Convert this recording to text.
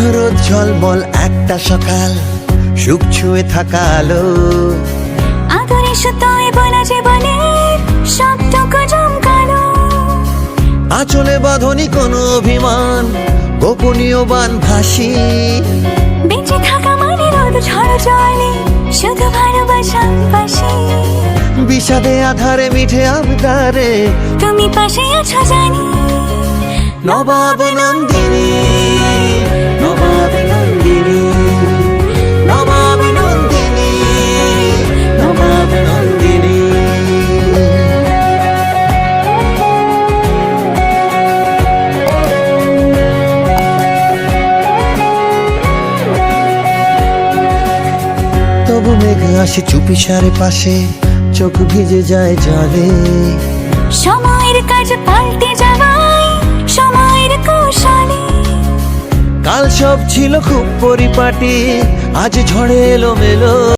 রোদ ঝলমল একটা সকাল সুখ ছুঁয়ে থাকা আলো। আদরে সুতোয় বলা জীবনের সবটুকু জমকালো। আচলে বাঁধনি কোনো অভিমান গোপনীয় বান ভাসি। বেঁচে থাকা মানে রোদ ঝড় জলে শুধু ভালোবাসা পাশে। বিষাদে আধারে মিঠে আবদারে। তুমি পাশে আছো জানি নবাব নন্দিনী। তবু মেঘ আসে চুপি সারে পাশে চোখ ভিজে যায় জলে। সময়ের কাজ পাল্টে যাওয়ায় সময়ের কৌশলে। কাল সব ছিল খুব পরিপাটি আজ ঝড়ে এলো মেলো